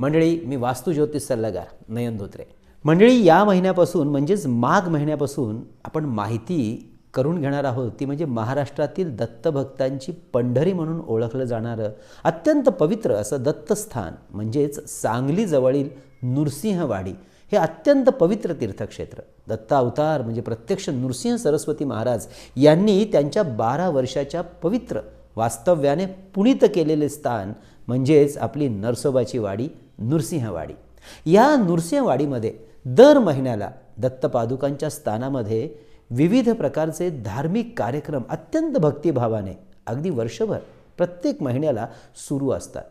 मंडळी मी वास्तू ज्योतिष सल्लागार नयन धोत्रे. मंडळी या महिन्यापासून म्हणजेच माघ महिन्यापासून आपण माहिती करून घेणार आहोत. ती म्हणजे महाराष्ट्रातील दत्तभक्तांची पंढरी म्हणून ओळखलं जाणारं अत्यंत पवित्र असं दत्तस्थान म्हणजेच सांगलीजवळील नृसिंहवाडी. हे अत्यंत पवित्र तीर्थक्षेत्र. दत्ता अवतार म्हणजे प्रत्यक्ष नृसिंह सरस्वती महाराज यांनी त्यांच्या बारा वर्षाच्या पवित्र वास्तव्याने पुणित केलेले स्थान म्हणजेच आपली नरसोबाची वाडी नृसिंहवाडी. या नृसिंहवाडीमध्ये दर महिन्याला दत्तपादुकांच्या स्थानामध्ये विविध प्रकारचे धार्मिक कार्यक्रम अत्यंत भक्तिभावाने अगदी वर्षभर प्रत्येक महिन्याला सुरू असतात.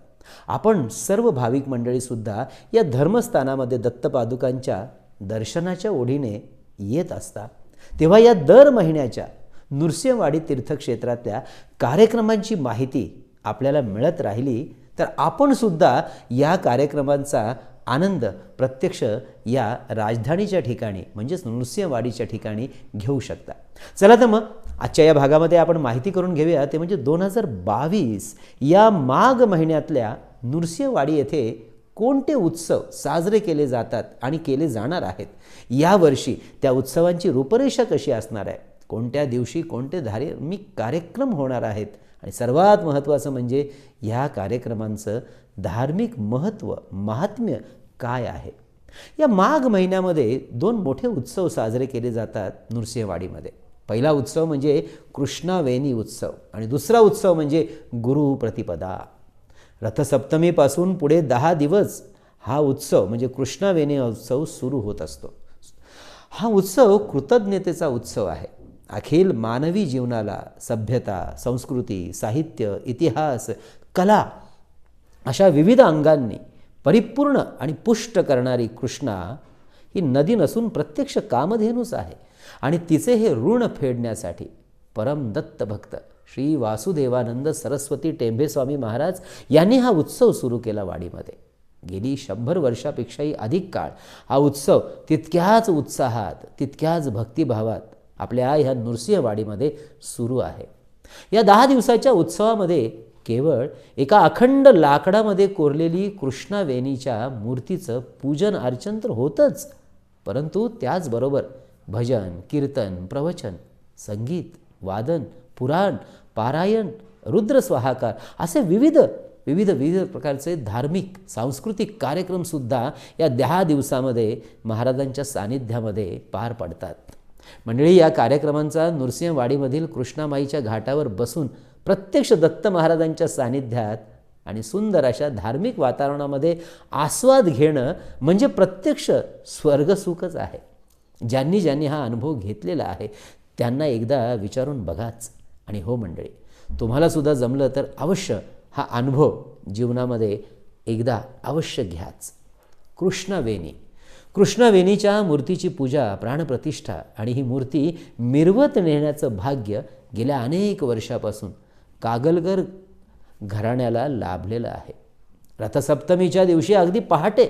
आपण सर्व भाविक मंडळीसुद्धा या धर्मस्थानामध्ये दत्तपादुकांच्या दर्शनाच्या ओढीने येत असतात तेव्हा या दर महिन्याच्या नृसिंहवाडी तीर्थक्षेत्रातल्या कार्यक्रमांची माहिती आपल्याला मिळत राहिली तर आपणसुद्धा या कार्यक्रमांचा आनंद प्रत्यक्ष या राजधानीच्या ठिकाणी म्हणजेच नृसिंहवाडीच्या ठिकाणी घेऊ शकता. चला तर मग आजच्या या भागामध्ये आपण माहिती करून घेऊया. ते म्हणजे दोन हजार बावीस या माघ महिन्यातल्या नृसिंहवाडी येथे कोणते उत्सव साजरे केले जातात आणि केले जाणार आहेत? यावर्षी त्या उत्सवांची रूपरेषा कशी असणार आहे? कोणत्या दिवशी कोणते धार्मिक कार्यक्रम होणार आहेत? आणि सर्वात महत्त्वाचं म्हणजे ह्या कार्यक्रमांचं धार्मिक महत्त्व महात्म्य काय आहे? या माघ महिन्यामध्ये दोन मोठे उत्सव साजरे केले जातात नृसिंहवाडीमध्ये. पहिला उत्सव म्हणजे कृष्णावेणी उत्सव आणि दुसरा उत्सव म्हणजे गुरु प्रतिपदा. रथसप्तमीपासून पुढे दहा दिवस हा उत्सव म्हणजे कृष्णावेणी उत्सव सुरू होत असतो. हा उत्सव कृतज्ञतेचा उत्सव आहे. अखिल मानवी जीवनाला सभ्यता संस्कृती साहित्य इतिहास कला अशा विविध अंगांनी परिपूर्ण आणि पुष्ट करणारी कृष्णा ही नदी नसून प्रत्यक्ष कामधेनूच आहे आणि तिचे हे ऋण फेडण्यासाठी परम दत्त भक्त श्री वासुदेवानंद सरस्वती टेंभेस्वामी महाराज यांनी हा उत्सव सुरू केला वाडीमध्ये. गेली शंभर वर्षापेक्षाही अधिक काळ हा उत्सव तितक्याच उत्साहात तितक्याच भक्तिभावात आपल्या ह्या नृसिंहवाडीमध्ये सुरू आहे. या दहा दिवसाच्या उत्सवामध्ये केवळ एका अखंड लाकडामध्ये कोरलेली कृष्णावेणीच्या मूर्तीचं पूजन अर्चन तर होतंच परंतु त्याचबरोबर भजन कीर्तन प्रवचन संगीत वादन पुराण पारायण रुद्रस्वाहाकार असे विविध विविध विविध प्रकारचे धार्मिक सांस्कृतिक कार्यक्रमसुद्धा या दहा दिवसामध्ये महाराजांच्या सानिध्यामध्ये पार पडतात. मंडळी या कार्यक्रमांचा नृसिंहवाडीमधील कृष्णामाईच्या घाटावर बसून प्रत्यक्ष दत्त महाराजांच्या सानिध्यात आणि सुंदर अशा धार्मिक वातावरणामध्ये आस्वाद घेणं म्हणजे प्रत्यक्ष स्वर्गसुखच आहे. ज्यांनी ज्यांनी हा अनुभव घेतलेला आहे त्यांना एकदा विचारून बघाच. आणि हो मंडळी तुम्हालासुद्धा जमलं तर अवश्य हा अनुभव जीवनामध्ये एकदा अवश्य घ्याच. कृष्णवेणी. कृष्णवेणीच्या मूर्तीची पूजा प्राणप्रतिष्ठा आणि ही मूर्ती मिरवत नेण्याचं भाग्य गेल्या अनेक वर्षापासून कागलगर घराण्याला लाभलेलं आहे. रथसप्तमीच्या दिवशी अगदी पहाटे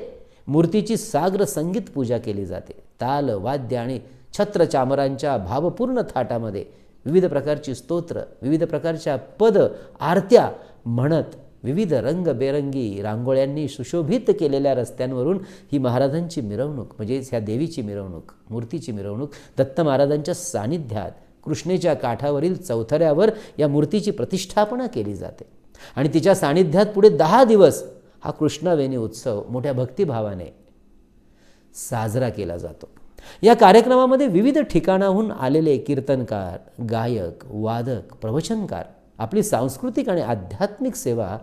मूर्तीची साग्र संगीत पूजा केली जाते. ताल वाद्य आणि छत्रचामरांच्या भावपूर्ण थाटामध्ये विविध प्रकारची स्तोत्र विविध प्रकारच्या पद आरत्या म्हणत विविध रंगबेरंगी रांगोळ्यांनी सुशोभित केलेल्या रस्त्यांवरून ही महाराजांची मिरवणूक म्हणजेच ह्या देवीची मिरवणूक मूर्तीची मिरवणूक दत्त महाराजांच्या सानिध्यात कृष्णेच्या काठावरील चौथऱ्यावर या मूर्तीची प्रतिष्ठापना केली जाते. आणि तिच्या सानिध्यात पुढे दहा दिवस हा कृष्णवेणी उत्सव मोठ्या भक्तिभावाने साजरा केला जातो. या कार्यक्रमामध्ये विविध ठिकाणाहून आलेले कीर्तनकार गायक वादक प्रवचनकार आपली सांस्कृतिक आणि आध्यात्मिक सेवा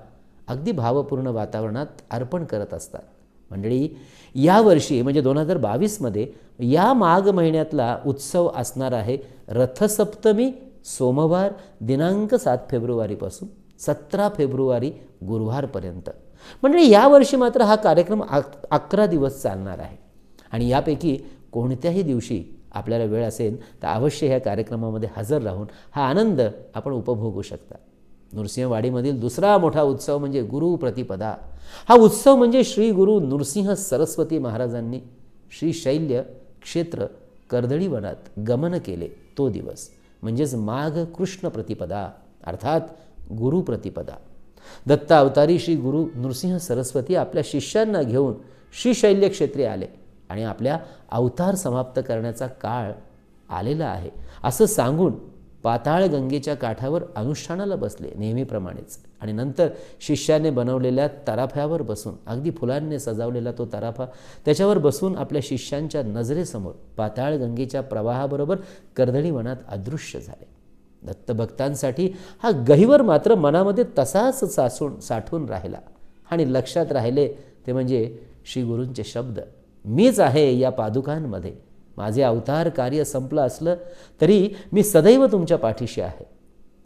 अगदी भावपूर्ण वातावरणात अर्पण करत असतात. मंडळी यावर्षी म्हणजे दोन हजार बावीसमध्ये या माघ महिन्यातला उत्सव असणार आहे रथसप्तमी सोमवार दिनांक सात फेब्रुवारीपासून सतरा फेब्रुवारी गुरुवारपर्यंत. म्हणजे यावर्षी मात्र हा कार्यक्रम अक अकरा दिवस चालणार आहे. आणि यापैकी कोणत्याही दिवशी आपल्याला वेळ असेल तर अवश्य ह्या कार्यक्रमामध्ये हजर राहून हा आनंद आपण उपभोगू शकता. नृसिंहवाडीमधील दुसरा मोठा उत्सव म्हणजे गुरु प्रतिपदा. हा उत्सव म्हणजे श्री गुरु नृसिंह सरस्वती महाराजांनी श्री शैल्य क्षेत्र कर्दळी वनात गमन केले तो दिवस. म्हणजेच माघ कृष्ण प्रतिपदा अर्थात गुरु प्रतिपदा. दत्त अवतारी श्री गुरु नृसिंह सरस्वती आपल्या शिष्यांना घेऊन श्रीशैल्य क्षेत्री आले. आणि आपल्या अवतार समाप्त करण्याचा काळ आलेला आहे. असं सांगून पाताळ गंगेच्या काठावर अनुष्ठानाला बसले नेहमीप्रमाणेच. आणि नंतर शिष्याने बनवलेल्या तराफ्यावर बसून अगदी फुलांनी सजावलेला तो तराफा त्याच्यावर बसून आपल्या शिष्यांच्या नजरेसमोर पाताळ गंगेच्या प्रवाहाबरोबर कर्दळीवनात अदृश्य झाले. दत्तभक्तांसाठी हा गहिवर मात्र मनामध्ये तसाच सासून साठून राहिला. आणि लक्षात राहिले ते म्हणजे श्री गुरूंचे शब्द. मीच आहे या पादुकांमध्ये. माझे अवतार कार्य संपलं असलं तरी मी सदैव तुमच्या पाठीशी आहे.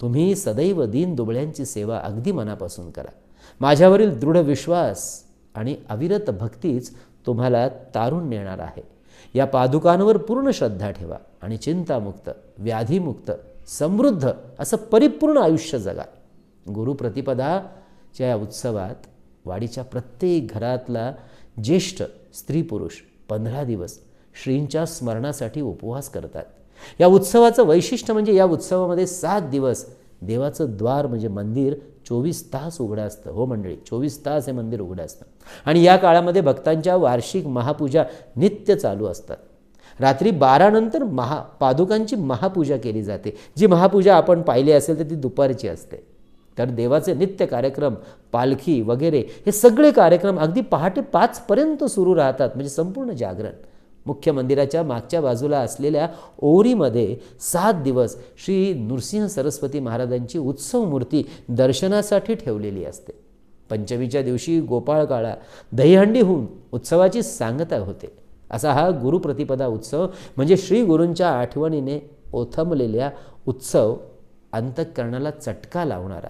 तुम्ही सदैव दीन दुबळ्यांची सेवा अगदी मनापासून करा. माझ्यावरील दृढ विश्वास आणि अविरत भक्तीच तुम्हाला तारून नेणार आहे. या पादुकांवर पूर्ण श्रद्धा ठेवा आणि चिंतामुक्त व्याधीमुक्त समृद्ध असं परिपूर्ण आयुष्य जगा. गुरुप्रतिपदाच्या या उत्सवात वाडीच्या प्रत्येक घरातला ज्येष्ठ स्त्री पुरुष पंधरा दिवस श्रींच्या स्मरणासाठी उपवास करतात. या उत्सवाचं वैशिष्ट्य म्हणजे या उत्सवामध्ये सात दिवस देवाचं द्वार म्हणजे मंदिर चोवीस तास उघडं असतं. हो मंडळी चोवीस तास हे मंदिर उघडं असतं. आणि या काळामध्ये भक्तांच्या वार्षिक महापूजा नित्य चालू असतात. रात्री बारानंतर महा पादुकांची महापूजा केली जाते. जी महापूजा आपण पाहिली असेल तर ती दुपारची असते. तर देवाचे नित्य कार्यक्रम पालखी वगैरे हे सगळे कार्यक्रम अगदी पहाटे पाचपर्यंत सुरू राहतात म्हणजे संपूर्ण जागरण. मुख्य मंदिराच्या मागच्या बाजूला असलेल्या ओरीमध्ये सात दिवस श्री नृसिंह सरस्वती महाराजांची उत्सव मूर्ती दर्शनासाठी ठेवलेली असते. पंचमीच्या दिवशी गोपाळ काळा दहीहंडी होऊन उत्सवाची सांगता होते. असा हा गुरुप्रतिपदा उत्सव म्हणजे श्री गुरूंच्या आठवणीने ओथंबलेल्या उत्सव अंतःकरणाला चटका लावणारा.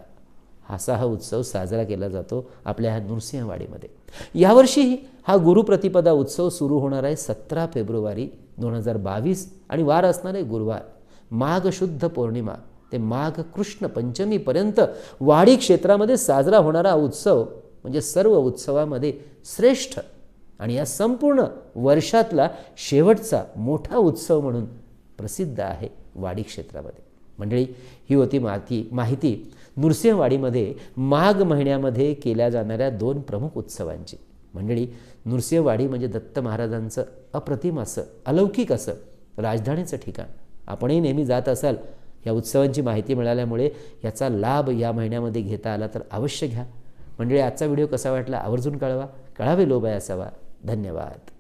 असा हा उत्सव साजरा केला जातो आपल्या ह्या नृसिंहवाडीमध्ये. यावर्षी हा गुरुप्रतिपदा उत्सव सुरू होणार आहे सतरा फेब्रुवारी दोन हजार बावीस आणि वार असणार आहे गुरुवार. माघ शुद्ध पौर्णिमा ते माघ कृष्ण पंचमीपर्यंत वाडी क्षेत्रामध्ये साजरा होणारा उत्सव म्हणजे सर्व उत्सवामध्ये श्रेष्ठ आणि या संपूर्ण वर्षातला शेवटचा मोठा उत्सव म्हणून प्रसिद्ध आहे वाडी क्षेत्रामध्ये. मंडळी ही होती माहिती माहिती नृसिंहवाडीमध्ये माघ महिन्यामध्ये केल्या जाणाऱ्या दोन प्रमुख उत्सवांची. मंडळी नृसिंहवाडी म्हणजे दत्त महाराजांचं अप्रतिम असं अलौकिक असं राजधानीचं ठिकाण. आपणही नेहमी जात असाल या उत्सवांची माहिती मिळाल्यामुळे याचा लाभ या महिन्यामध्ये घेता आला तर अवश्य घ्या. मंडळी आजचा व्हिडिओ कसा वाटला आवर्जून कळवा कळावे लोभाय असावा. धन्यवाद.